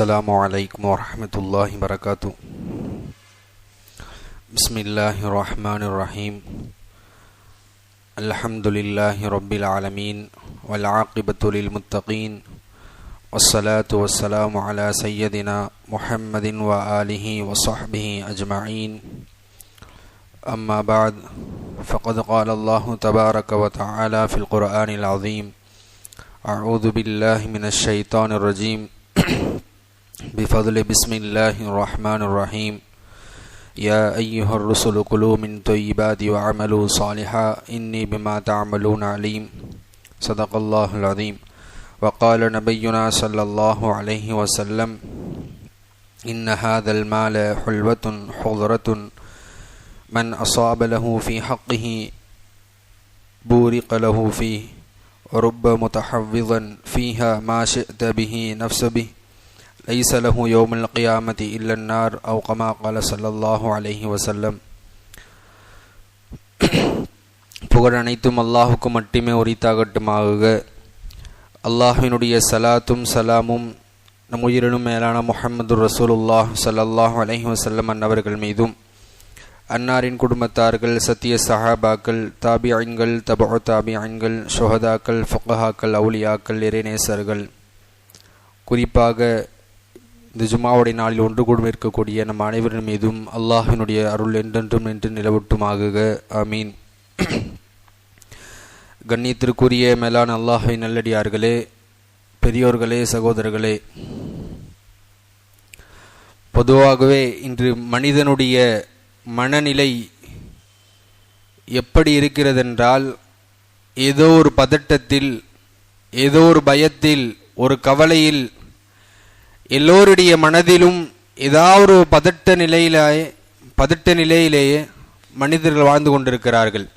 السلام عليكم ورحمة الله وبركاته. بسم الله الرحمن الرحيم. الحمد لله رب العالمين والعاقبة للمتقين. والصلاة والسلام على سيدنا محمد وآله وصحبه أجمعين. أما بعد فقد قال الله تبارك وتعالى في القرآن العظيم أعوذ بالله من الشيطان الرجيم. بفضل بسم الله الرحمن الرحيم. يا أيها الرسل كلوا من طيبات وعملوا صالحا إني بما تعملون عليم. صدق الله العظيم. وقال نبينا صلى الله عليه وسلم إن هذا المال حلوة حضرة. من أصاب له في حقه بورق له فيه ورب متحفظا فيها ما شئت به نفس به. ليس له يوم القيامة إلا النار أو كما قال صلى الله عليه وسلم புகழ் அனைத்தும் அல்லாஹுக்கு மட்டுமே உரித்தாகட்டுமாக அல்லாஹினுடைய சலாத்தும் சலாமும் நம் உயிரினும் மேலான முஹம்மது ரசூலுல்லாஹ் ஸல்லல்லாஹு அலைஹி வஸல்லம் அன்னவர்கள் மீதும் அன்னாரின் குடும்பத்தார்கள் சத்திய சஹாபாக்கள் தாபியன்கள் தபு தாபியன்கள் ஷொஹதாக்கள் ஃபுகஹாக்கள் அவுலியாக்கள் இறைநேசர்கள் குறிப்பாக இந்த ஜுமாவுடைய நாளில் ஒன்று கூடும் இருக்கக்கூடிய நம் அனைவரின் மீதும் அல்லாஹினுடைய அருள் என்றென்றும் நின்று நிலவட்டுமாக அமீன் கண்ணியத்திற்குரிய மேலான அல்லாஹை நல்லடியார்களே பெரியோர்களே சகோதரர்களே பொதுவாகவே இன்று மனிதனுடைய மனநிலை எப்படி இருக்கிறதென்றால் ஏதோ ஒரு பதட்டத்தில் ஏதோ ஒரு பயத்தில் ஒரு கவலையில் எல்லோருடைய மனதிலும் ஏதாவது ஒரு பதட்ட நிலையிலே பதட்ட நிலையிலேயே மனிதர்கள் வாழ்ந்து கொண்டிருக்கிறார்கள்.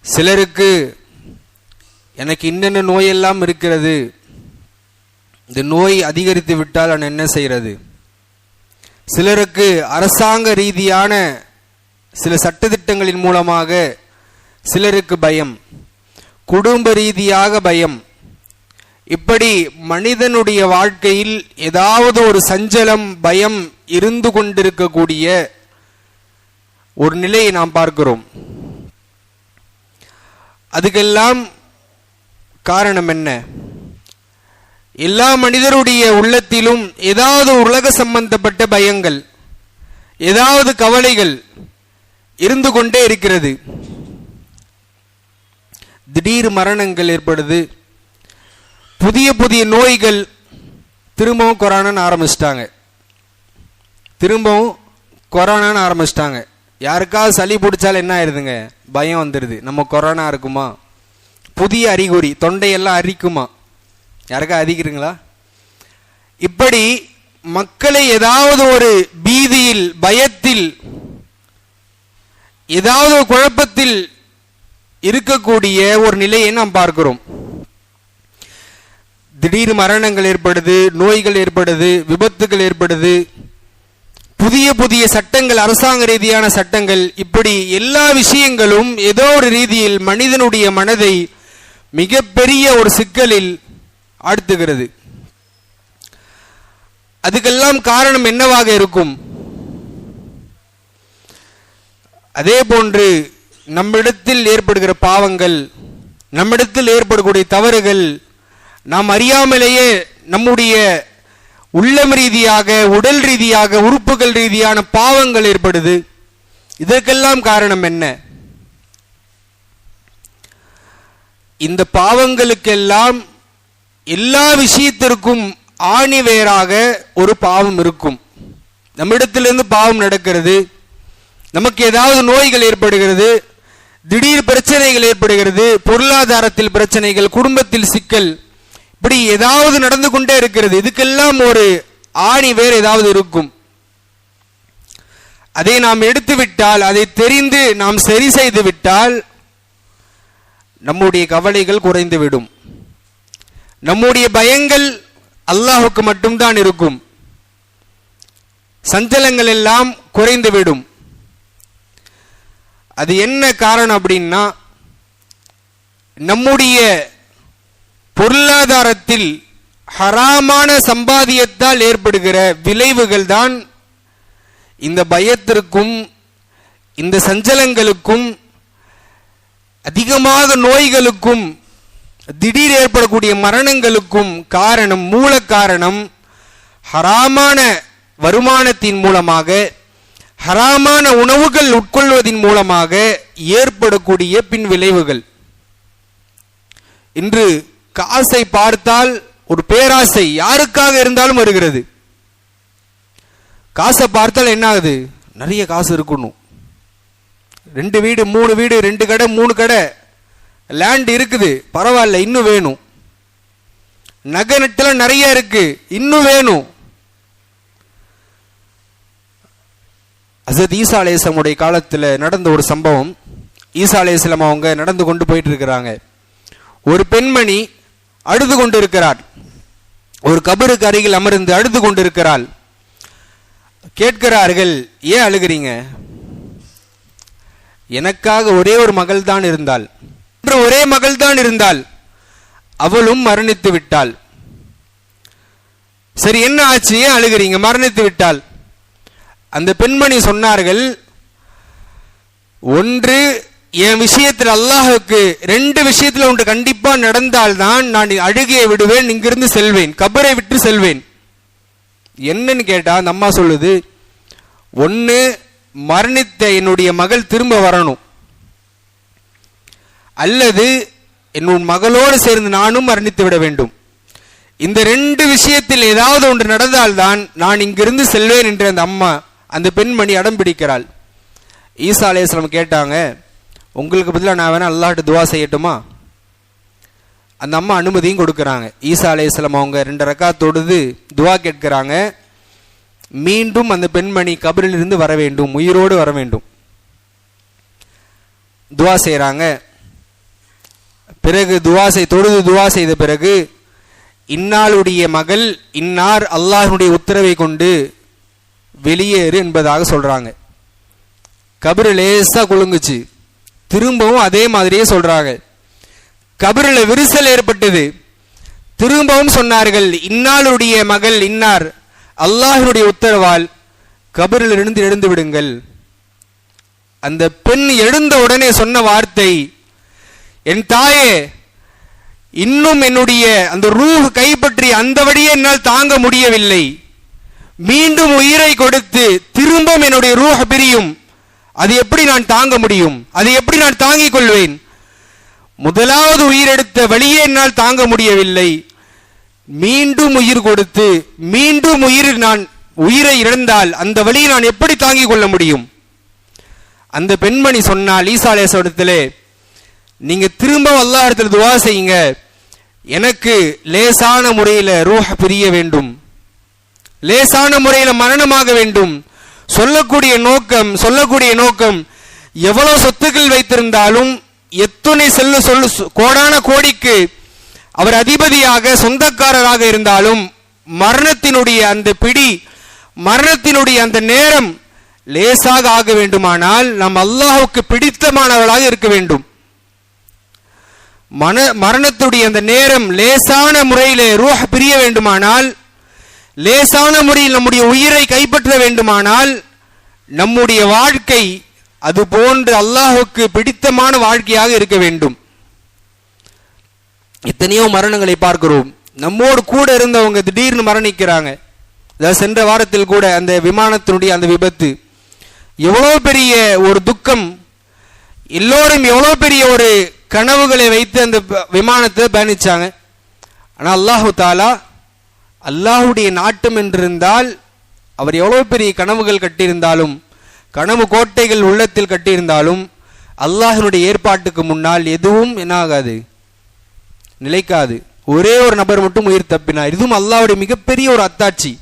சிலருக்கு எனக்கு இன்னென்ன நோயெல்லாம் இருக்கிறது இந்த நோய் அதிகரித்து விட்டால் நான் என்ன செய்கிறது சிலருக்கு அரசாங்க ரீதியான சில சட்டத்திட்டங்களின் மூலமாக சிலருக்கு பயம் குடும்ப ரீதியாக பயம் இப்படி மனிதனுடைய வாழ்க்கையில் ஏதாவது ஒரு சஞ்சலம் பயம் இருந்து கொண்டிருக்கக்கூடிய ஒரு நிலையை நாம் பார்க்கிறோம். அதுக்கெல்லாம் காரணம் என்ன? எல்லா மனிதருடைய உள்ளத்திலும் ஏதாவது உலக சம்பந்தப்பட்ட பயங்கள் ஏதாவது கவலைகள் இருந்து கொண்டே இருக்கிறது. திடீர் மரணங்கள் ஏற்படுது. புதிய புதிய நோய்கள் திரும்பவும் கொரோனான்னு ஆரம்பிச்சிட்டாங்க. திரும்பவும் கொரோனான்னு ஆரம்பிச்சிட்டாங்க. யாருக்காவது சளி பிடிச்சாலும் என்ன ஆயிருதுங்க? பயம் வந்துடுது நம்ம கொரோனா இருக்குமா? புதிய அறிகுறி தொண்டையெல்லாம் அரிக்குமா? யாருக்கா அதிக்கிறீங்களா இப்படி மக்களை ஏதாவது ஒரு பீதியில் பயத்தில் ஏதாவது குழப்பத்தில் இருக்கக்கூடிய ஒரு நிலையை நாம் பார்க்கிறோம். திடீர் மரணங்கள் ஏற்படுது நோய்கள் ஏற்படுது விபத்துகள் ஏற்படுது. புதிய புதிய சட்டங்கள் அரசாங்க ரீதியான சட்டங்கள் இப்படி எல்லா விஷயங்களும் ஏதோ ஒரு ரீதியில் மனிதனுடைய மனதை மிகப்பெரிய ஒரு சிக்கலில் ஆழ்த்துகிறது. அதுக்கெல்லாம் காரணம் என்னவாக இருக்கும்? அதே போன்று நம்மிடத்தில் ஏற்படுகிற பாவங்கள் நம்மிடத்தில் ஏற்படக்கூடிய தவறுகள் நாம் அறியாமலேயே நம்முடைய உள்ளம் ரீதியாக உடல் ரீதியாக உறுப்புகள் ரீதியான பாவங்கள் ஏற்படுது. இதற்கெல்லாம் காரணம் என்ன? இந்த பாவங்களுக்கெல்லாம் எல்லா விஷயத்திற்கும் ஆணிவேராக ஒரு பாவம் இருக்கும். நம்மிடத்திலிருந்து பாவம் நடக்கிறது. நமக்கு ஏதாவது நோய்கள் ஏற்படுகிறது. திடீர் பிரச்சனைகள் ஏற்படுகிறது. பொருளாதாரத்தில் பிரச்சனைகள் குடும்பத்தில் சிக்கல். இப்படி ஏதாவது நடந்து கொண்டே இருக்கிறது. இதுக்கெல்லாம் ஒரு ஆணி வேறு ஏதாவது இருக்கும். அதை நாம் எடுத்துவிட்டால் அதை தெரிந்து நாம் சரி செய்து விட்டால் நம்முடைய கவலைகள் குறைந்துவிடும். நம்முடைய பயங்கள் அல்லாஹுக்கு மட்டும்தான் இருக்கும். சஞ்சலங்கள் எல்லாம் குறைந்துவிடும். அது என்ன காரணம் அப்படின்னா நம்முடைய பொருளாதாரத்தில் ஹராமான சம்பாதியத்தால் ஏற்படுகிற விளைவுகள் தான் இந்த பயத்திற்கும் இந்த சஞ்சலங்களுக்கும் அதிகமாக நோய்களுக்கும் திடீர் ஏற்படக்கூடிய மரணங்களுக்கும் காரணம் மூல காரணம் ஹராமான வருமானத்தின் மூலமாக ஹராமான உணவுகள் உட்கொள்வதன் மூலமாக ஏற்படக்கூடிய பின் விளைவுகள் இன்று காசை பார்த்தால் ஒரு பேராசை யாருக்காக இருந்தாலும் வருகிறது. காசை பார்த்தால் என்ன ஆகுது நிறைய காசு இருக்கணும். ரெண்டு வீடு மூணு வீடு ரெண்டு கடை மூணு கடை. லேண்ட் இருக்குது. பரவாயில்ல இன்னும் வேணும். நகை நட்டுலாம் நிறைய இருக்கு. இன்னும் வேணும். அசத் ஈசா அலேசமுடைய காலத்தில் நடந்த ஒரு சம்பவம். ஈசா அலேஸ்லம் அவங்க நடந்து கொண்டு போயிட்டு இருக்கிறாங்க. ஒரு பெண்மணி அழுது கொண்டிருக்கிறார் ஒரு கபருக்கு அருகில் அமர்ந்து அழுது கொண்டிருக்கிறாள் கேட்கிறார்கள் ஏன் அழுகிறீங்க? எனக்காக ஒரே ஒரு மகள் தான் இருந்தாள் ஒரே மகள் தான் இருந்தாள். அவளும் மரணித்து விட்டாள். சரி என்ன ஆச்சு? ஏன் அழுகிறீங்க? மரணித்து விட்டாள். அந்த பெண்மணி சொன்னார்கள் ஒன்று என் விஷயத்தில் அல்லாஹுக்கு ரெண்டு விஷயத்தில் ஒன்று கண்டிப்பா நடந்தால்தான் நான் அழுகையை விடுவேன் இங்கிருந்து செல்வேன் கபரை விட்டு செல்வேன். என்னன்னு கேட்டா அந்த அம்மா சொல்லுது ஒன்று மரணித்த என்னுடைய மகள் திரும்ப வரணும். அல்லது என்னுடைய மகளோடு சேர்ந்து நானும் மரணித்து விட வேண்டும். இந்த ரெண்டு விஷயத்தில் ஏதாவது ஒன்று நடந்தால்தான் நான் இங்கிருந்து செல்வேன் என்று அந்த அம்மா அந்த பெண்மணி அடம் பிடிக்கிறாள். ஈசா அலேஸ்லம் கேட்டாங்க உங்களுக்கு பதிலாக நான் வேணால் அல்லாட்டு துவா செய்யட்டுமா? அந்த அம்மா அனுமதியும் கொடுக்குறாங்க. ஈசா அலேஸ்லம் அவங்க ரெண்டு ரக்கா தொடுது துவா கேட்குறாங்க. மீண்டும் அந்த பெண்மணி கபரிலிருந்து வர வேண்டும் உயிரோடு வர வேண்டும். துவா செய்கிறாங்க பிறகு துவா செய் தொழுது துவா செய்த பிறகு இன்னாளுடைய மகள் இன்னார் அல்லாஹனுடைய உத்தரவை கொண்டு வெளியேறு என்பதாக சொல்கிறாங்க கபரு லேசாக குலுங்குச்சு. திரும்பவும் அதே மாதிரியே சொல்றாங்க. கபரில் விரிசல் ஏற்பட்டது. திரும்பவும் சொன்னார்கள் இன்னாளுடைய மகள் இன்னார். அல்லாஹினுடைய உத்தரவால் கபரில் இருந்து எழுந்து விடுங்கள். அந்த பெண் எழுந்த உடனே சொன்ன வார்த்தை என் தாயே இன்னும் என்னுடைய அந்த ரூஹ் கைப்பற்றி அந்த வழியே என்னால் தாங்க முடியவில்லை. மீண்டும் உயிரை கொடுத்து திரும்பவும் என்னுடைய ரூஹ் பிரியும். அது எப்படி நான் தாங்க முடியும்? அதை எப்படி நான் தாங்கிக் கொள்வேன்? முதலாவது உயிரெடுத்த வழியே என்னால் தாங்க முடியவில்லை. மீண்டும் உயிர் கொடுத்து மீண்டும் உயிர் நான் உயிரை இழந்தால் அந்த வழியை நான் எப்படி தாங்கிக் கொள்ள முடியும்? அந்த பெண்மணி சொன்னால் ஈசாலேசோடத்திலே நீங்க திரும்ப அல்லாஹிடத்தில் துவா செய்யுங்க. எனக்கு லேசான முறையில் ரூஹ பிரிய வேண்டும். லேசான முறையில் மரணமாக வேண்டும். சொல்லக்கூடிய நோக்கம் சொல்லக்கூடிய நோக்கம் எவ்வளவு சொத்துக்கள் வைத்திருந்தாலும் எத்துணை செல்ல சொல்லு கோடான கோடிக்கு அவர் அதிபதியாக சொந்தக்காரராக இருந்தாலும் மரணத்தினுடைய அந்த பிடி மரணத்தினுடைய அந்த நேரம் லேசாக ஆக வேண்டுமானால் நம் அல்லாஹுக்கு பிடித்தமானவர்களாக இருக்க வேண்டும். மன மரணத்துடைய அந்த நேரம் லேசான முறையிலே ரூஹ பிரிய வேண்டுமானால் லேசான முறையில் நம்முடைய உயிரை கைப்பற்ற வேண்டுமானால் நம்முடைய வாழ்க்கை அது போன்று அல்லாஹுக்கு பிடித்தமான வாழ்க்கையாக இருக்க வேண்டும். எத்தனையோ மரணங்களை பார்க்கிறோம். நம்மோடு கூட இருந்தவங்க திடீர்னு மரணிக்கிறாங்க. அதாவது சென்ற வாரத்தில் கூட அந்த விமானத்தினுடைய அந்த விபத்து. எவ்வளோ பெரிய ஒரு துக்கம். எல்லோரும் எவ்வளோ பெரிய ஒரு கனவுகளை வைத்து அந்த விமானத்தை பயணிச்சாங்க. ஆனால் அல்லாஹு தாலா அல்லாஹுடைய நாட்டம் என்றிருந்தால் அவர் எவ்வளோ பெரிய கனவுகள் கட்டியிருந்தாலும் கனவு கோட்டைகள் உள்ளத்தில் கட்டியிருந்தாலும் அல்லாஹினுடைய ஏற்பாட்டுக்கு முன்னால் எதுவும் என்னாகாது நிலைக்காது. ஒரே ஒரு நபர் மட்டும் உயிர் தப்பினார். இதுவும் அல்லாஹுடைய மிகப்பெரிய ஒரு அத்தாட்சி.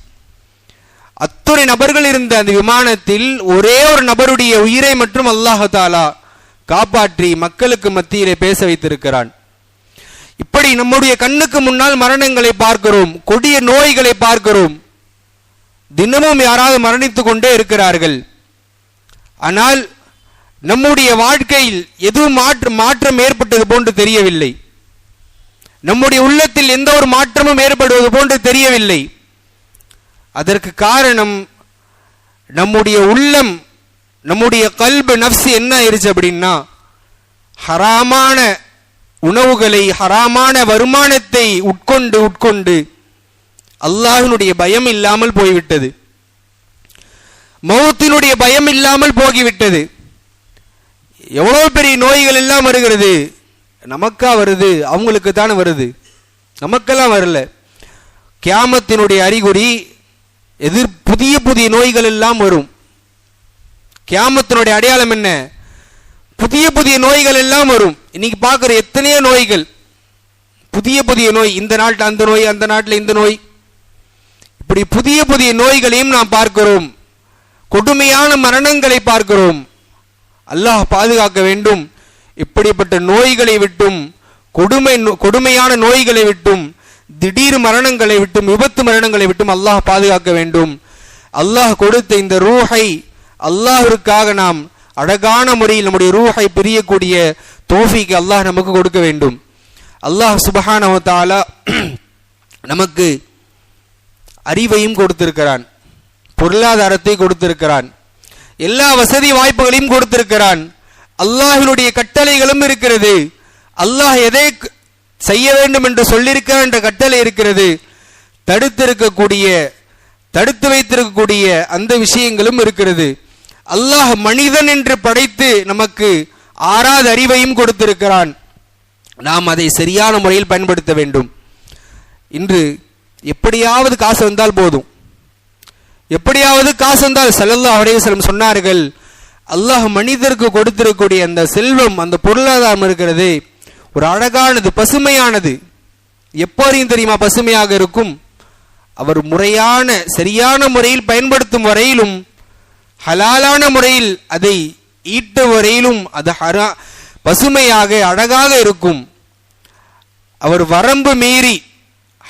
அத்துறை நபர்கள் இருந்த அந்த விமானத்தில் ஒரே ஒரு நபருடைய உயிரை மற்றும் அல்லாஹாலா காப்பாற்றி மக்களுக்கு மத்தியிலே பேச வைத்திருக்கிறான். இப்படி நம்முடைய கண்ணுக்கு முன்னால் மரணங்களை பார்க்கிறோம் கொடிய நோய்களை பார்க்கிறோம். தினமும் யாராவது மரணித்துக் கொண்டே இருக்கிறார்கள். ஆனால் நம்முடைய வாழ்க்கையில் எதுவும் மாற்று மாற்றம் ஏற்பட்டது போன்று தெரியவில்லை. நம்முடைய உள்ளத்தில் எந்த ஒரு மாற்றமும் ஏற்படுவது போன்று தெரியவில்லை. அதற்கு காரணம் நம்முடைய உள்ளம் நம்முடைய கல்பு நப்சு என்ன ஆயிருச்சு அப்படின்னா ஹராமான உணவுகளை ஹராமான வருமானத்தை உட்கொண்டு உட்கொண்டு அல்லாஹினுடைய பயம் இல்லாமல் போய்விட்டது. மௌத்தினுடைய பயம் இல்லாமல் போகிவிட்டது. எவ்வளோ பெரிய நோய்கள் எல்லாம் வருகிறது. நமக்கா வருது அவங்களுக்கு தான் வருது. நமக்கெல்லாம் வரல. கியாமத்தினுடைய அறிகுறி எதிர் புதிய புதிய நோய்கள் எல்லாம் வரும். கியாமத்தினுடைய அடையாளம் என்ன? புதிய புதிய நோய்கள் எல்லாம் வரும். இன்னைக்கு பார்க்குற எத்தனையோ நோய்கள்? புதிய புதிய நோய் இந்த நாட்டில் அந்த நோய் அந்த நாட்டில் இந்த நோய். இப்படி புதிய புதிய நோய்களையும் நாம் பார்க்கிறோம். கொடுமையான மரணங்களை பார்க்கிறோம். அல்லாஹ் பாதுகாக்க வேண்டும். இப்படிப்பட்ட நோய்களை விட்டும் கொடுமை கொடுமையான நோய்களை விட்டும் திடீர் மரணங்களை விட்டும் விபத்து மரணங்களை விட்டும் அல்லாஹ் பாதுகாக்க வேண்டும். அல்லாஹ் கொடுத்த இந்த ரூஹை அல்லாஹிற்காக நாம் அழகான முறையில் நம்முடைய ரூஹை பிரியக்கூடிய தோஃபிக்கு அல்லாஹ் நமக்கு கொடுக்க வேண்டும். அல்லாஹ் சுபஹானவத்தாலா நமக்கு அறிவையும் கொடுத்திருக்கிறான். பொருளாதாரத்தை கொடுத்திருக்கிறான். எல்லா வசதி வாய்ப்புகளையும் கொடுத்திருக்கிறான். அல்லாஹினுடைய கட்டளைகளும் இருக்கிறது. அல்லாஹ் எதை செய்ய வேண்டும் என்று சொல்லியிருக்கிறான் என்ற கட்டளை இருக்கிறது. தடுத்திருக்கக்கூடிய தடுத்து வைத்திருக்கக்கூடிய அந்த விஷயங்களும் இருக்கிறது. அல்லாஹ் மனிதன் என்று படைத்து நமக்கு ஆறாவது அறிவையும் கொடுத்திருக்கிறான். நாம் அதை சரியான முறையில் பயன்படுத்த வேண்டும். இன்று எப்படியாவது காசு வந்தால் போதும். எப்படியாவது காசு வந்தால் செல்லல்லா அடைவசலம் சொன்னார்கள் அல்லாஹ் மனிதருக்கு கொடுத்திருக்கக்கூடிய அந்த செல்வம் அந்த பொருளாதாரம் இருக்கிறது ஒரு அழகானது பசுமையானது. எப்போதையும் தெரியுமா பசுமையாக இருக்கும்? அவர் முறையான சரியான முறையில் பயன்படுத்தும் வரையிலும் ஹலாலான முறையில் அதை ஈட்ட வரையிலும் அது ஹரா பசுமையாக அழகாக இருக்கும். அவர் வரம்பு மீறி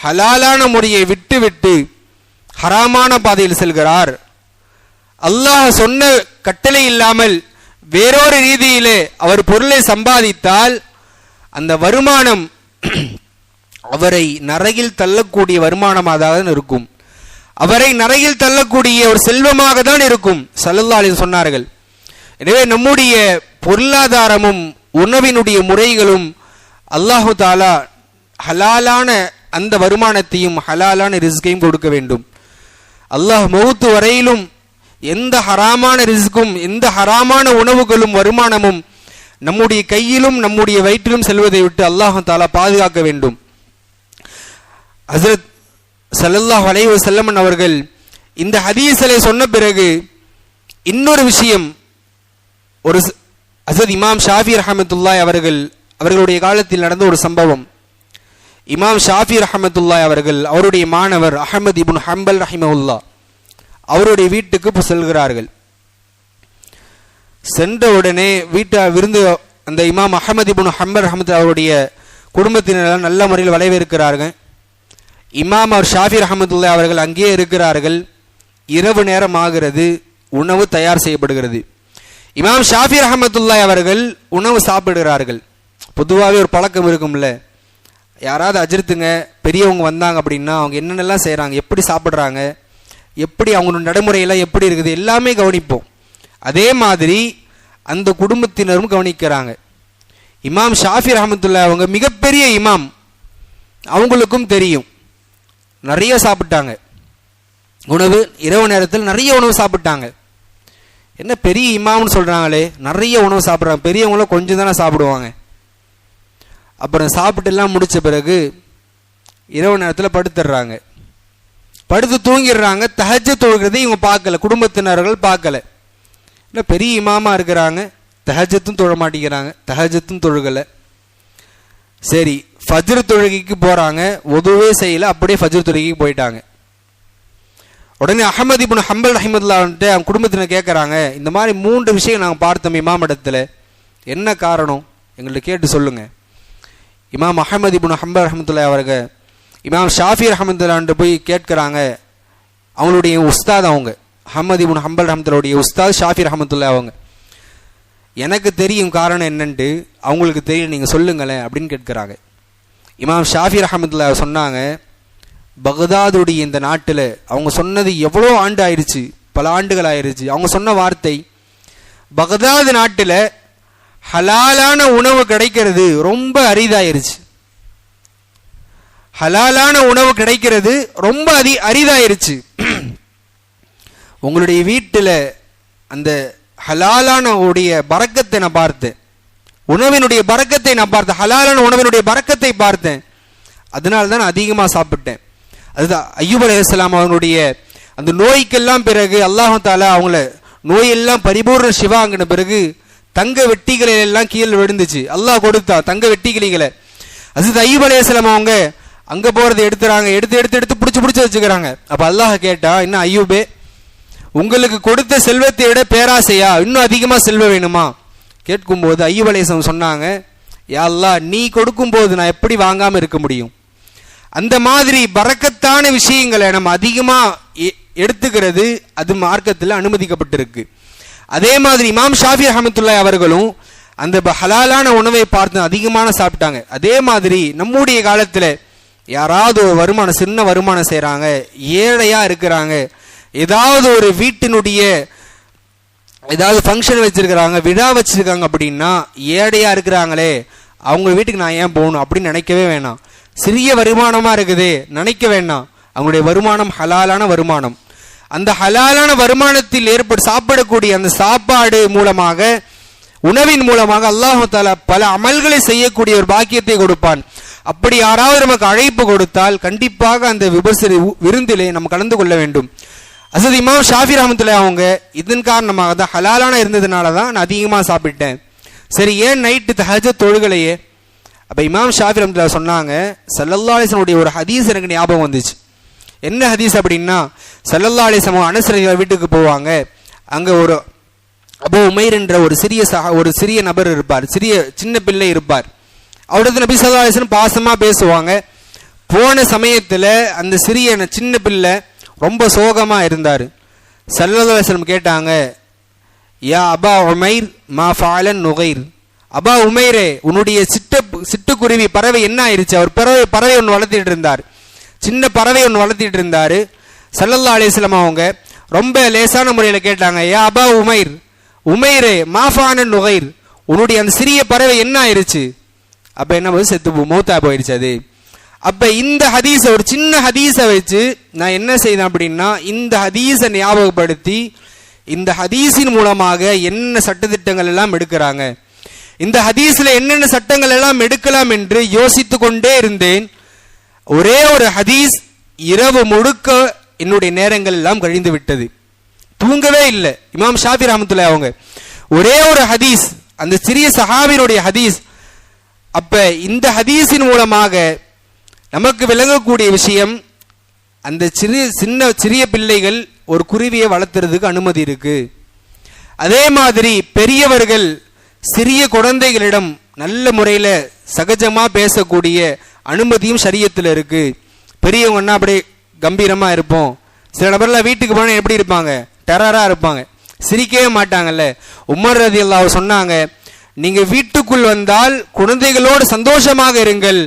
ஹலாலான முறையை விட்டுவிட்டு ஹராமான பாதையில் செல்கிறார். அல்லாஹ் சொன்ன கட்டளை இல்லாமல் வேறொரு ரீதியிலே அவர் பொருளை சம்பாதித்தால் அந்த வருமானம் அவரை நரகில் தள்ளக்கூடிய வருமானமாக தான் இருக்கும். அவரை நரகில் தள்ளக்கூடிய ஒரு செல்வமாக தான் இருக்கும் சல்லல்லா சொன்னார்கள். எனவே நம்முடைய பொருளாதாரமும் உணவினுடைய முறைகளும் அல்லாஹு தாலா ஹலாலான அந்த வருமானத்தையும் ஹலாலான ரிஸ்கையும் கொடுக்க வேண்டும். அல்லாஹ் மௌத்து வரையிலும் எந்த ஹராமான ரிஸ்க்கும் எந்த ஹராமான உணவுகளும் வருமானமும் நம்முடைய கையிலும் நம்முடைய வயிற்றிலும் செல்வதை விட்டு அல்லாஹு தாலா பாதுகாக்க வேண்டும். ஹசரத் சல்லல்லாஹ் அலைவ செல்லமன் அவர்கள் இந்த ஹதீசலை சொன்ன பிறகு இன்னொரு விஷயம் ஒரு அசத் இமாம் ஷாஃபி ரஹமத்துல்லாய் அவர்கள் அவர்களுடைய காலத்தில் நடந்த ஒரு சம்பவம். இமாம் ஷாஃபி ரஹமத்துல்லாய் அவர்கள் அவருடைய மாணவர் அஹமது இபுன் ஹம்பல் ரஹிமவுல்லா அவருடைய வீட்டுக்கு செல்கிறார்கள். சென்ற உடனே வீட்டை விருந்து அந்த இமாம் அஹமது இபுன் ஹம்பல் ரஹமத் அவருடைய குடும்பத்தினரெல்லாம் நல்ல முறையில் வரவேற்கிறார்கள் இமாம் அவர் ஷாஃபி ரஹமத்துல்லா அவர்கள் அங்கேயே இருக்கிறார்கள். இரவு நேரம் ஆகிறது உணவு தயார் செய்யப்படுகிறது. இமாம் ஷாஃபி ரஹமத்துல்லாய் அவர்கள் உணவு சாப்பிடுகிறார்கள். பொதுவாகவே ஒரு பழக்கம் இருக்கும்ல. யாராவது அஜிர்த்துங்க பெரியவங்க வந்தாங்க அப்படின்னா அவங்க என்னென்னலாம் செய்கிறாங்க எப்படி சாப்பிட்றாங்க எப்படி அவங்களோட நடைமுறையெல்லாம் எப்படி இருக்குது எல்லாமே கவனிப்போம். அதே மாதிரி அந்த குடும்பத்தினரும் கவனிக்கிறாங்க. இமாம் ஷாஃபி ரஹமத்துல்லா அவங்க மிகப்பெரிய இமாம். அவங்களுக்கும் தெரியும். நிறைய சாப்பிட்டாங்க. உணவு இரவு நேரத்தில் நிறைய உணவு சாப்பிட்டாங்க. என்ன பெரிய இமாம்னு சொல்கிறாங்களே நிறைய உணவு சாப்பிட்றாங்க. பெரியவங்களும் கொஞ்சம் தானே சாப்பிடுவாங்க. அப்புறம் சாப்பிட்டு எல்லாம் முடித்த பிறகு இரவு நேரத்தில் படுத்துடுறாங்க. படுத்து தூங்கிடுறாங்க. தகஜ தொழுகிறதை இவங்க பார்க்கல. குடும்பத்தினர்கள் பார்க்கல. இல்லை பெரிய இமாமாக இருக்கிறாங்க. தஹஜத்தும் தொழ மாட்டேங்கிறாங்க. தஹஜத்தும் தொழுகலை. சரி ஃபஜ்ர் தொழுகைக்கு போகிறாங்க ஒதுவே செய்யலை. அப்படியே ஃபஜ்ர் தொழுகைக்கு போயிட்டாங்க. உடனே அகமது இப்போ ஹம்பல் ரஹிமதுல்லான்ட்டு அவங்க குடும்பத்தினர் கேட்குறாங்க இந்த மாதிரி மூன்று விஷயம் நாங்கள் பார்த்தோம் இமாம் இடத்துல. என்ன காரணம்? எங்கள்கிட்ட கேட்டு சொல்லுங்கள் இமாம் அஹமது இப்போ ஹம்பல் ரஹமத்துல்லா அவர்கள் இமாம் ஷாஃபி ரஹமத்துல்லான்ட்டு போய் கேட்குறாங்க. அவங்களுடைய உஸ்தாத் அவங்க அஹமது இபுன் ஹம்பல் ரஹமத்துல்லாவுடைய உஸ்தாத் ஷாஃபி ரஹமத்துல்லா அவங்க. எனக்கு தெரியும் காரணம் என்னன்ட்டு அவங்களுக்கு தெரியும் நீங்கள் சொல்லுங்களேன் அப்படின்னு கேட்குறாங்க. இமாம் ஷாஃபி ரஹமத்துல்லா சொன்னாங்க பகதாதுடைய இந்த நாட்டில் அவங்க சொன்னது எவ்வளோ ஆண்டு ஆயிடுச்சு பல ஆண்டுகள் ஆயிடுச்சு அவங்க சொன்ன வார்த்தை பகதாது நாட்டில் ஹலாலான உணவு கிடைக்கிறது ரொம்ப அரிதாயிருச்சு. ஹலாலான உணவு கிடைக்கிறது ரொம்ப அதி அரிதாயிருச்சு. உங்களுடைய வீட்டில் அந்த ஹலாலான உடைய பறக்கத்தை நான் பார்த்தேன். உணவினுடைய பறக்கத்தை நான் பார்த்தேன். ஹலாலான உணவினுடைய பறக்கத்தை பார்த்தேன். அதனால தான் நான் அதிகமாக சாப்பிட்டேன். அதுதான் ஐயூப் இஸ்லாம் அவங்களுடைய அந்த நோய்க்கெல்லாம் பிறகு அல்லாஹு தாலா அவங்கள நோயெல்லாம் பரிபூர்ண சிவாங்கின பிறகு தங்க வெட்டிகளை எல்லாம் கீழே விழுந்துச்சு. அல்லாஹ் கொடுத்தா தங்க வெட்டிக்கிளிகளை. அது ஐயூப் இஸ்லாம் அவங்க அங்கே போகிறத எடுத்துறாங்க. எடுத்து எடுத்து எடுத்து பிடிச்சி பிடிச்சி வச்சுக்கிறாங்க. அப்போ அல்லாஹ் கேட்டா என்ன ஐயூபே உங்களுக்கு கொடுத்த செல்வத்தை விட பேராசையா? இன்னும் அதிகமாக செல்வம் வேணுமா? கேட்கும்போது ஐயூப் சொன்னாங்க யா அல்லாஹ் நீ கொடுக்கும்போது நான் எப்படி வாங்காமல் இருக்க முடியும்? அந்த மாதிரி பறக்கத்தான விஷயங்களை நம்ம அதிகமாக எ- எடுத்துக்கிறது அது மார்க்கத்தில் அனுமதிக்கப்பட்டிருக்கு. அதே மாதிரி இமாம் ஷாஃபி அஹமத்துல்லாய் அவர்களும் அந்த ப- ஹலாலான உணவை பார்த்து அதிகமான சாப்பிட்டாங்க. அதே மாதிரி நம்முடைய காலத்தில் யாராவது ஒரு வருமானம் சின்ன வருமானம் செய்கிறாங்க ஏழையாக இருக்கிறாங்க ஏதாவது ஒரு வீட்டினுடைய ஏதாவது ஃபங்க்ஷன் வச்சுருக்கிறாங்க விழா வச்சுருக்காங்க அப்படின்னா ஏழையாக இருக்கிறாங்களே அவங்க வீட்டுக்கு நான் ஏன் போகணும் அப்படின்னு நினைக்கவே வேணாம். சிறிய வருமானமாக இருக்குது. நினைக்க வேண்டாம். அவங்களுடைய வருமானம் ஹலாலான வருமானம். அந்த ஹலாலான வருமானத்தில் ஏற்பட்டு சாப்பிடக்கூடிய அந்த சாப்பாடு மூலமாக உணவின் மூலமாக அல்லாஹு தாலா பல அமல்களை செய்யக்கூடிய ஒரு பாக்கியத்தை கொடுப்பான். அப்படி யாராவது நமக்கு அழைப்பு கொடுத்தால் கண்டிப்பாக அந்த விபசரி விருந்திலே நம்ம கலந்து கொள்ள வேண்டும். அசத் இமாம் ஷாஃபி ரஹமத்துல அவங்க இதன் காரணமாக தான் ஹலாலான இருந்ததுனால தான் நான் அதிகமாக சாப்பிட்டேன். சரி ஏன் நைட்டு தஹஜ தொழுகலையே? அப்போ இமாம் ஷாஃபி ரஹமத்துல சொன்னாங்க சல்லல்லா ஒரு ஹதீஸ் எனக்கு ஞாபகம் வந்துச்சு. என்ன ஹதீஸ் அப்படின்னா சல்லல்லா அனுசர வீட்டுக்கு போவாங்க. அங்கே ஒரு அபு உமைர் என்ற ஒரு சிறிய சக ஒரு சிறிய நபர் இருப்பார். சிறிய சின்ன பிள்ளை இருப்பார். அவரது நபி சல்லா பாசமாக பேசுவாங்க. போன சமயத்தில் அந்த சிறிய சின்ன பிள்ளை ரொம்ப சோகமாக இருந்தார். சல்லல்லா அலிஸ்லம் கேட்டாங்க யா அபா உமைர் மா ஃபாலன் நுகைர்? அபா உமைரே உன்னுடைய சிட்ட சிட்டுக்குருவி பறவை என்ன ஆயிருச்சு? அவர் பறவை பறவை ஒன்று வளர்த்திட்டு இருந்தார். சின்ன பறவை ஒன்று வளர்த்திட்டு இருந்தார். சல்லல்லா அலிஸ்லாம் அவங்க ரொம்ப லேசான முறையில் கேட்டாங்க ஏ அபா உமைர் உமைரே மாஃபான நுகைர் உன்னுடைய அந்த சிறிய பறவை என்ன ஆயிருச்சு? அப்போ என்ன போது செத்து மூத்தா மௌத்தா போயிடுச்சு அது. அப்போ இந்த ஹதீஸை ஒரு சின்ன ஹதீஸை வச்சு நான் என்ன செய்தேன் அப்படின்னா இந்த ஹதீஸை ஞாபகப்படுத்தி இந்த ஹதீஸின் மூலமாக என்ன சட்டதிட்டங்கள் எல்லாம் எடுக்கிறாங்க. இந்த ஹதீஸ்ல என்னென்ன சட்டங்கள் எல்லாம் எடுக்கலாம் என்று யோசித்து கொண்டே இருந்தேன். ஒரே ஒரு ஹதீஸ் இரவு முழுக்க என்னுடைய நேரங்கள் எல்லாம் கழிந்து விட்டது. தூங்கவே இல்லை. இமாம் ஷாஃபி ரஹமத்துல்லாஹி அவங்க. ஒரே ஒரு ஹதீஸ் அந்த சிறிய சஹாபினுடைய ஹதீஸ். அப்ப இந்த ஹதீஸின் மூலமாக நமக்கு விளங்கக்கூடிய விஷயம் அந்த சிறிய சின்ன சிறிய பிள்ளைகள் ஒரு குருவியை வளர்த்துறதுக்கு அனுமதி இருக்கு. அதே மாதிரி பெரியவர்கள் சிறிய குழந்தைகளிடம் நல்ல முறையில் சகஜமாக பேசக்கூடிய அனுமதியும் சரியத்தில் இருக்கு. பெரியவங்கன்னா அப்படியே கம்பீரமாக இருப்போம். சில நபர்லாம் வீட்டுக்கு போனால் எப்படி இருப்பாங்க? டெரராக இருப்பாங்க. சிரிக்கவே மாட்டாங்கல்ல. உமர் ரதி அல்லாஹ் சொன்னாங்க நீங்கள் வீட்டுக்குள் வந்தால் குழந்தைகளோடு சந்தோஷமாக இருங்கள்.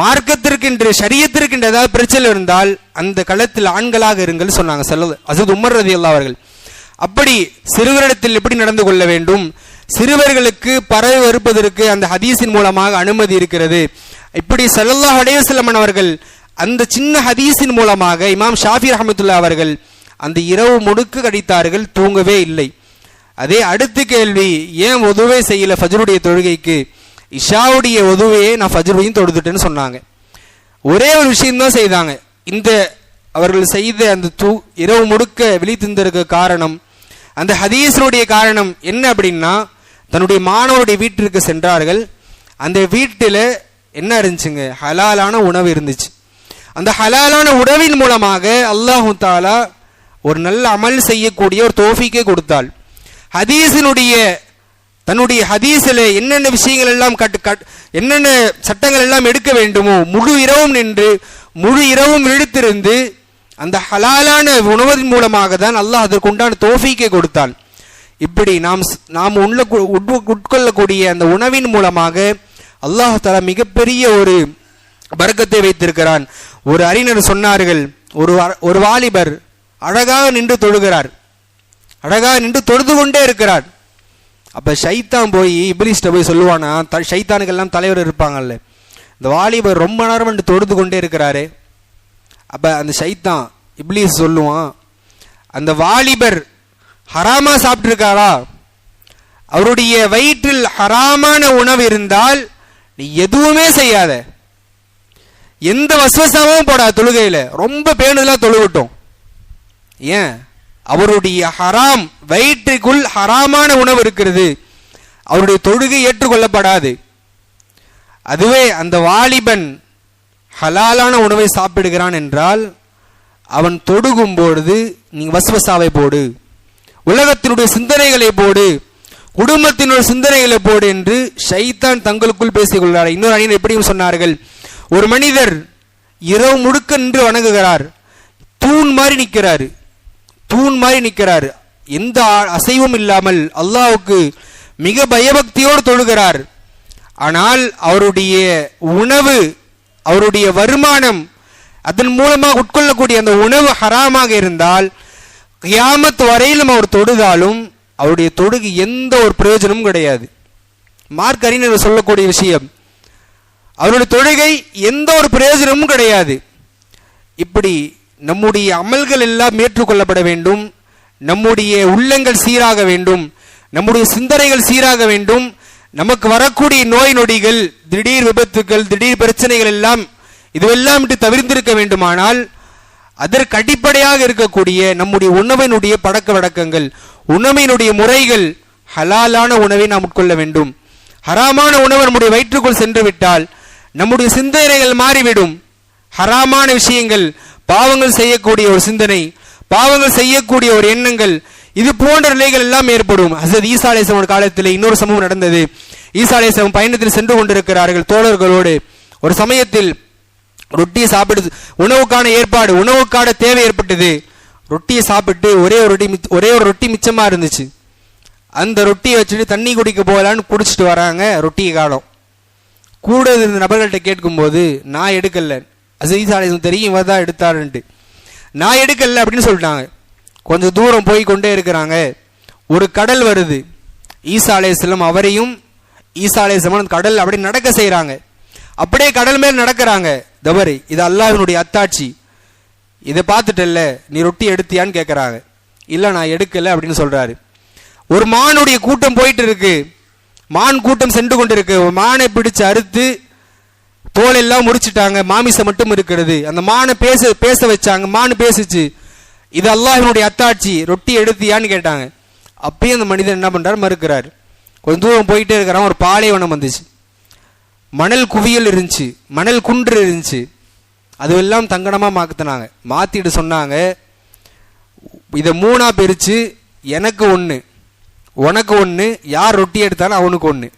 மார்க்கத்திற்கென்று சரியத்திற்கின்ற ஏதாவது பிரச்சனை இருந்தால் அந்த களத்தில் ஆண்களாக இருங்கள் சொன்னாங்க. செல்ல அசத் உமர் ரதி அல்லா அவர்கள். அப்படி சிறுவரிடத்தில் எப்படி நடந்து கொள்ள வேண்டும்? சிறுவர்களுக்கு பறவை வருப்பதற்கு அந்த ஹதீஸின் மூலமாக அனுமதி இருக்கிறது. இப்படி சல்லல்லா அலைஹி அவர்கள் அந்த சின்ன ஹதீஸின் மூலமாக இமாம் ஷாஃபி ரஹமத்துல்லா அவர்கள் அந்த இரவு முடுக்கு கடித்தார்கள் தூங்கவே இல்லை. அதே அடுத்த கேள்வி ஏன் உதவே செய்யல ஃபஜ்ருடைய தொழுகைக்கு? இஷாவுடைய உதவையே நான் ஃபஜ்ருவையும் தொழுதுட்டேன்னு சொன்னாங்க. ஒரே ஒரு விஷயம்தான் செய்தாங்க. இந்த அவர்கள் செய்த அந்த தூ இரவு முடுக்க விழித்திருந்திருக்க காரணம் அந்த ஹதீஸனுடைய காரணம் என்ன அப்படின்னா தன்னுடைய மாணவருடைய வீட்டிற்கு சென்றார்கள். அந்த வீட்டில் என்ன இருந்துச்சுங்க? ஹலாலான உணவு இருந்துச்சு. அந்த ஹலாலான உணவின் மூலமாக அல்லாஹு தாலா ஒரு நல்ல அமல் செய்யக்கூடிய ஒரு தோஃபிக்கை கொடுத்தாள். ஹதீஸினுடைய தன்னுடைய ஹதீஸில் என்னென்ன விஷயங்கள் எல்லாம் கட்டு கட் என்னென்ன சட்டங்கள் எல்லாம் எடுக்க வேண்டுமோ முழு இரவும் நின்று முழு இரவும் இழுத்திருந்து அந்த ஹலாலான உணவின் மூலமாக தான் அல்லாஹ் அதற்கு உண்டான தோஃபீக்கை கொடுத்தான் இப்படி நாம் நாம் உள்ள உட்கொள்ளக்கூடிய அந்த உணவின் மூலமாக அல்லாஹ் மிகப்பெரிய ஒரு வர்க்கத்தை வைத்திருக்கிறான். ஒரு அறிஞர் சொன்னார்கள் ஒரு ஒரு வாலிபர் அழகாக நின்று தொழுகிறார். அழகாக நின்று தொழுது கொண்டே இருக்கிறார். அப்ப ஷைத்தான் போய் இப்லீஸ்ட்ட போய் சொல்லுவானா த ஷைத்தானுக்கெல்லாம் தலைவர் இருப்பாங்கல்ல. இந்த வாலிபர் ரொம்ப நேரம் வந்து தொழுது கொண்டே இருக்கிறாரு. அப்ப அந்த ஷைத்தான் இப்லீஸ் சொல்லுவான் அந்த வாலிபர் ஹராமா சாப்பிட்டிருக்காரா? அவருடைய வயிற்றில் ஹராமான உணவு இருந்தால் நீ எதுவுமே செய்யாத. எந்த வசவசமும் போடா தொழுகையில். ரொம்ப பேணுதலாக தொழுகட்டும். ஏன்? அவருடைய ஹராம் வயிற்றுக்குள் ஹராமான உணவு இருக்கிறது. அவருடைய தொழுகை ஏற்றுக்கொள்ளப்படாது. அதுவே அந்த வாலிபன் ஹலாலான உணவை சாப்பிடுகிறான் என்றால் அவன் தொடுகும் பொழுது நீ வசவசாவை போடு. உலகத்தினுடைய சிந்தனைகளை போடு குடும்பத்தினுடைய சிந்தனைகளை போடு என்று ஷைத்தான் தங்களுக்குள் பேசிக் கொள்கிறார். இன்னொரு அணியர் எப்படியும் சொன்னார்கள் ஒரு மனிதர் இரவு முழுக்க நின்று வணங்குகிறார் தூண் மாதிரி நிற்கிறாரு தூண் மாதிரி நிற்கிறார். எந்த அசைவும் இல்லாமல் அல்லாவுக்கு மிக பயபக்தியோடு தொழுகிறார். ஆனால் அவருடைய உணவு அவருடைய வருமானம் அதன் மூலமாக உட்கொள்ளக்கூடிய அந்த உணவு ஹராமாக இருந்தால் கியாமத் வரையிலும் அவர் தொடுதாலும் அவருடைய தொடுகு எந்த ஒரு பிரயோஜனமும் கிடையாது. மார்க் அறிஞர் சொல்லக்கூடிய விஷயம் அவருடைய தொழுகை எந்த ஒரு பிரயோஜனமும் கிடையாது. இப்படி நம்முடைய அமல்கள் எல்லாம் ஏற்றுக்கொள்ளப்பட வேண்டும் நம்முடைய உள்ளங்கள் சீராக வேண்டும் நம்முடைய சிந்தனைகள் சீராக வேண்டும் நமக்கு வரக்கூடிய நோய் நொடிகள் திடீர் விபத்துக்கள் திடீர் பிரச்சனைகள் எல்லாம் இதுவெல்லாம் விட்டு தவிர்த்திருக்க வேண்டுமானால் அதற்கு அடிப்படையாக இருக்கக்கூடிய நம்முடைய உணவினுடைய பழக்க வழக்கங்கள் உணவினுடைய முறைகள் ஹலாலான உணவை நாம் உட்கொள்ள வேண்டும். ஹராமான உணவு நம்முடைய வயிற்றுக்குள் சென்று விட்டால் நம்முடைய சிந்தனைகள் மாறிவிடும். ஹராமான விஷயங்கள் பாவங்கள் செய்யக்கூடிய ஒரு சிந்தனை பாவங்கள் செய்யக்கூடிய ஒரு எண்ணங்கள் இது போன்ற நிலைகள் எல்லாம் ஏற்படும். ஹசரத் ஈசா அலேசவன் காலத்தில் இன்னொரு சமூகம் நடந்தது. ஈசா அலேசவன் பயணத்தில் சென்று கொண்டிருக்கிறார்கள் தோழர்களோடு. ஒரு சமயத்தில் ரொட்டியை சாப்பிடுது. உணவுக்கான ஏற்பாடு உணவுக்கான தேவை ஏற்பட்டது. ரொட்டியை சாப்பிட்டு ஒரே ஒரு ரொட்டி ஒரே ஒரு ரொட்டி மிச்சமாக இருந்துச்சு. அந்த ரொட்டியை வச்சுட்டு தண்ணி குடிக்க போகலான்னு குடிச்சிட்டு வராங்க ரொட்டியை காலம். கூட இருந்த நபர்கள்ட்ட கேட்கும்போது நான் எடுக்கல. அசீஸ் தெரியும் இவர் தான் எடுத்தாருன்ட்டு. நான் எடுக்கல அப்படின்னு சொல்லிட்டாங்க. கொஞ்சம் தூரம் போய் கொண்டே இருக்கிறாங்க. ஒரு கடல் வருது. ஈசா அவரையும் ஈசா அலைஹிஸ்ஸலாம் கடல் அப்படியே நடக்க செய்கிறாங்க அப்படியே கடல் மேல் நடக்கிறாங்க. தவறு இது அல்லாஹினுடைய அத்தாட்சி. இதை பார்த்துட்டல்ல நீ ரொட்டி எடுத்தியான்னு கேட்குறாங்க இல்லை நான் எடுக்கல அப்படின்னு சொல்கிறாரு ஒரு மானுடைய கூட்டம் போயிட்டு இருக்கு மான் கூட்டம் சென்று கொண்டிருக்கு. ஒரு மானை பிடிச்சு அறுத்து தோலெல்லாம் முறிச்சிட்டாங்க. மாமிசம் மட்டும் இருக்கிறது. அந்த மானை பேச பேச வச்சாங்க. மான் பேசுச்சு. இது அல்லாஹினுடைய அத்தாட்சி. ரொட்டி எடுத்தியான்னு கேட்டாங்க. அப்பயும் அந்த மனிதன் என்ன பண்ணுறாரு மறுக்கிறார். கொஞ்ச தூரம் போயிட்டே இருக்கிறான். ஒரு பாலைவனம் வந்துச்சு. மணல் குவியல் இருந்துச்சு மணல் குன்று இருந்துச்சு. அதுவெல்லாம் தங்கடமாக மாத்துனாங்க. மாற்றிட்டு சொன்னாங்க இதை மூணாக பிரித்து எனக்கு ஒன்று உனக்கு ஒன்று யார் ரொட்டி எடுத்தானோ அவனுக்கு ஒன்று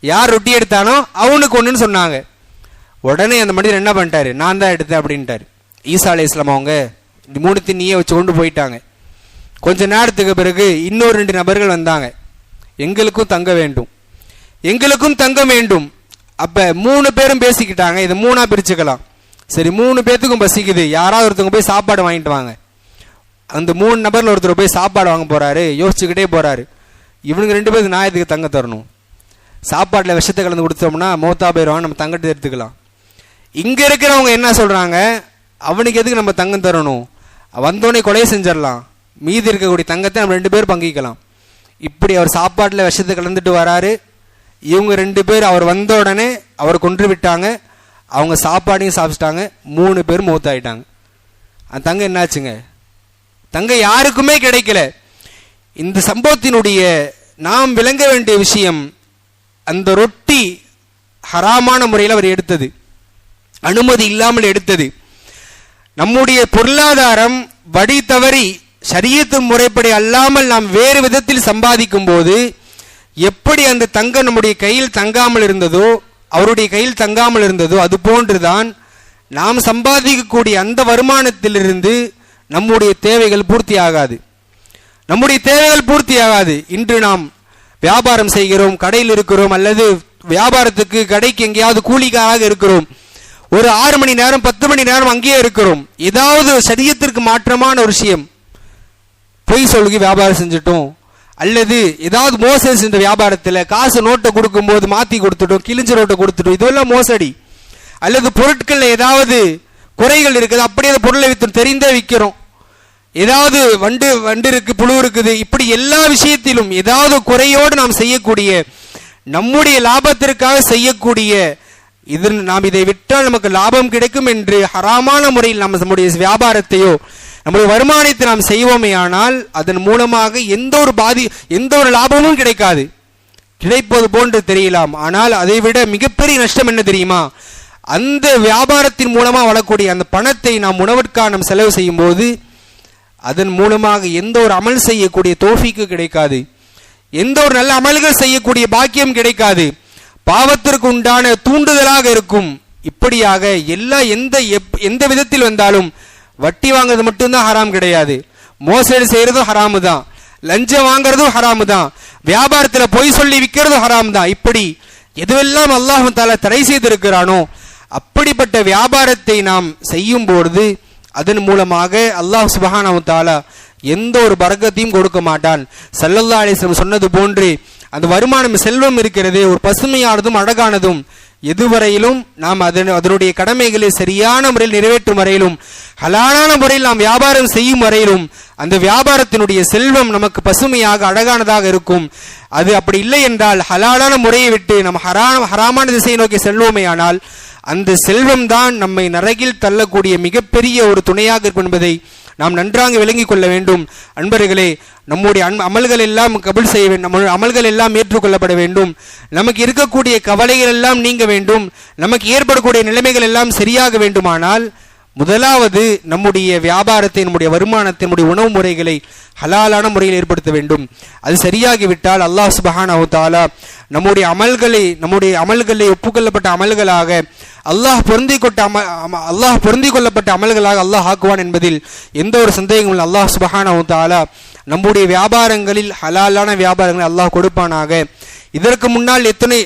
யார் ரொட்டி எடுத்தானோ அவனுக்கு ஒன்றுன்னு சொன்னாங்க. உடனே அந்த மனிதர் என்ன பண்ணிட்டாரு? நான் தான் எடுத்தேன் அப்படின்ட்டார். ஈசா அலை இஸ்லாம் அவங்க மூணுத்தி நீயே வச்சு கொண்டு போயிட்டாங்க. கொஞ்ச நேரத்துக்கு பிறகு இன்னொரு ரெண்டு நபர்கள் வந்தாங்க. எங்களுக்கும் தங்க வேண்டும். எங்களுக்கும் தங்கம் வேண்டும். அப்ப மூணு பேரும் பேசிக்கிட்டாங்க. இதை மூணா பிரிச்சுக்கலாம். சரி மூணு பேர்த்துக்கும் பசிக்குது. யாராவது ஒருத்தவங்க போய் சாப்பாடு வாங்கிட்டு வாங்க. அந்த மூணு நபர்ல ஒருத்தர் போய் சாப்பாடு வாங்க போறாரு. யோசிச்சுக்கிட்டே போறாரு. இவனுங்க ரெண்டு பேருக்கு நாயத்துக்கு தங்க தரணும்? சாப்பாட்டில் விஷத்தை கலந்து கொடுத்தோம்னா மௌத்தா போயிடுவான் நம்ம தங்கத்தை எடுத்துக்கலாம். இங்க இருக்கிறவங்க என்ன சொல்றாங்க? அவனுக்கு எதுக்கு நம்ம தங்கம் தரணும்? வந்தோடனே கொலை செஞ்சிடலாம். மீதி இருக்கக்கூடிய தங்கத்தை நம்ம ரெண்டு பேர் பங்கிக்கலாம். இப்படி அவர் சாப்பாட்டில் விஷத்தை கலந்துட்டு வராரு. இவங்க ரெண்டு பேர் அவர் வந்த உடனே அவர் கொன்று விட்டாங்க. அவங்க சாப்பாடையும் சாப்பிட்டாங்க மூணு பேர் மூத்தாயிட்டாங்க. அந்த தங்கம் என்னாச்சுங்க? தங்க யாருக்குமே கிடைக்கல. இந்த சம்பவத்தினுடைய நாம் விளங்க வேண்டிய விஷயம் அந்த ரொட்டி ஹராமான முறையில் அவர் எடுத்தது. அனுமதி இல்லாமல் எடுத்தது. நம்முடைய பொருளாதாரம் வடி தவறி சரியத்து முறைப்படி அல்லாமல் நாம் வேறு விதத்தில் சம்பாதிக்கும் போது எப்படி அந்த தங்கம் நம்முடைய கையில் தங்காமல் இருந்ததோ அவருடைய கையில் தங்காமல் இருந்ததோ அது போன்றுதான் நாம் சம்பாதிக்கக்கூடிய அந்த வருமானத்திலிருந்து நம்முடைய தேவைகள் பூர்த்தி ஆகாது நம்முடைய தேவைகள் பூர்த்தி ஆகாது இன்று நாம் வியாபாரம் செய்கிறோம் கடையில் இருக்கிறோம் அல்லது வியாபாரத்துக்கு கடைக்கு எங்கேயாவது கூலிக்காராக இருக்கிறோம். ஒரு ஆறு மணி நேரம் பத்து மணி நேரம் அங்கேயே இருக்கிறோம். ஏதாவது சரியத்திற்கு மாற்றமான ஒரு விஷயம். பொய் சொல்லுகி வியாபாரம் செஞ்சுட்டோம். அல்லது ஏதாவது மோசடி இந்த வியாபாரத்தில் காசு நோட்டை கொடுக்கும்போது மாற்றி கொடுத்துட்டோம் கிழிஞ்ச நோட்டை கொடுத்துட்டோம் இதுவெல்லாம் மோசடி. அல்லது பொருட்களில் ஏதாவது குறைகள் இருக்குது அப்படியே அந்த பொருளை வித்து தெரிந்தே விற்கிறோம் ஏதாவது வண்டு வண்டு இருக்கு புழு இருக்குது இப்படி எல்லா விஷயத்திலும் ஏதாவது குறையோடு நாம் செய்யக்கூடிய நம்முடைய லாபத்திற்காக செய்யக்கூடிய இதில் நாம் இதை விட்டால் நமக்கு லாபம் கிடைக்கும் என்று ஹராமான முறையில் நாம் நம்முடைய வியாபாரத்தையோ நம்முடைய வருமானத்தை நாம் செய்வோமே ஆனால் அதன் மூலமாக எந்த ஒரு பாதி எந்த ஒரு லாபமும் கிடைக்காது. கிடைப்பது போன்று தெரியலாம். ஆனால் அதை விட மிகப்பெரிய நஷ்டம் என்ன தெரியுமா? அந்த வியாபாரத்தின் மூலமாக வரக்கூடிய அந்த பணத்தை நாம் உணவிற்காக நாம் செலவு செய்யும் போது அதன் மூலமாக எந்த ஒரு அமல் செய்யக்கூடிய தோஃபிக்கு கிடைக்காது. எந்த ஒரு நல்ல அமல்கள் செய்யக்கூடிய பாக்கியம் கிடைக்காது. பாவத்திற்கு உண்டான தூண்டுதலாக இருக்கும். இப்படியாக எல்லா எந்த எப்- எந்த விதத்தில் வந்தாலும் வட்டி வாங்குறது மட்டும்தான் ஹராம் கிடையாது. மோசடி செய்யறதும் ஹராமு தான் லஞ்சம் வாங்குறதும் ஹராமு தான் வியாபாரத்தில் பொய் சொல்லி விற்கிறதும் ஹராம் தான் இப்படி எதுவெல்லாம் அல்லாஹு தாலா தடை செய்திருக்கிறானோ அப்படிப்பட்ட வியாபாரத்தை நாம் செய்யும் பொழுது அதன் மூலமாக அல்லாஹ் சுபஹானஹு தாலா எந்த ஒரு பரக்கத்தையும் கொடுக்க மாட்டான். சல்லல்லா அலிஸ்லம் சொன்னது போன்று அந்த வருமானம் செல்வம் இருக்கிறது ஒரு பசுமையானதும் அழகானதும் எதுவரையிலும் நாம் அதன் அதனுடைய கடமைகளை சரியான முறையில் நிறைவேற்றும் வரையிலும் ஹலாலான முறையில் நாம் வியாபாரம் செய்யும் வரையிலும் அந்த வியாபாரத்தினுடைய செல்வம் நமக்கு பசுமையாக அழகானதாக இருக்கும். அது அப்படி இல்லை என்றால் ஹலாலான முறையை விட்டு நம்ம ஹரா ஹராமான திசையை நோக்கி செல்வோமேயானால் அந்த செல்வம் தான் நம்மை நரகில் தள்ளக்கூடிய மிகப்பெரிய ஒரு துணையாக இருக்கும் என்பதை நாம் நன்றாக விளங்கிக் கொள்ள வேண்டும். அன்பர்களே நம்முடைய அன் அமல்கள் எல்லாம் கபுல் செய்ய வேண்டும். நம்முடைய அமல்கள் எல்லாம் ஏற்றுக்கொள்ளப்பட வேண்டும். நமக்கு இருக்கக்கூடிய கவலைகள் எல்லாம் நீங்க வேண்டும். நமக்கு ஏற்படக்கூடிய நிலைமைகள் எல்லாம் சரியாக வேண்டுமானால் முதலாவது நம்முடைய வியாபாரத்தை நம்முடைய வருமானத்தை நம்முடைய உணவு முறைகளை ஹலாலான முறையில் ஏற்படுத்த வேண்டும். அது சரியாகிவிட்டால் அல்லாஹ் சுபஹான் தஆலா நம்முடைய அமல்களை நம்முடைய அமல்களை ஒப்புக்கொள்ளப்பட்ட அமல்களாக அல்லாஹ் பொருந்தி கொட்ட அம அம- அல்லாஹ் பொருந்தி கொள்ளப்பட்ட அமல்களாக அல்லாஹ் ஆக்குவான் என்பதில் எந்த ஒரு சந்தேகமும் இல்லை. அல்லாஹ் சுபஹான் தஆலா நம்முடைய வியாபாரங்களில் ஹலாலான வியாபாரங்களை அல்லாஹ் கொடுப்பானாக. இதற்கு முன்னால் எத்தனை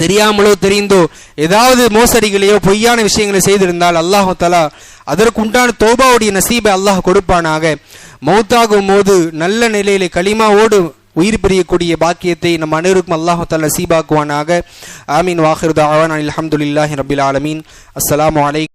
தெரியாமலோ தெரிந்தோ ஏதாவது மோசடிகளையோ பொய்யான விஷயங்களை செய்திருந்தால் அல்லாஹ் தலா அதற்கு உண்டான தோபாவுடைய நசீபை அல்லாஹ் கொடுப்பானாக. மௌத்தாகும் போது நல்ல நிலையில களிமாவோடு உயிர் பிரியக்கூடிய பாக்கியத்தை நம் அனைவருக்கும் அல்லாஹ் தலா நசீபாக்குவானாக. ஆமீன் வாஹிர் தாவான் அல்ஹம்துலில்லாஹி ரபில் ஆலமீன். அஸ்லாம் வலைக்கம்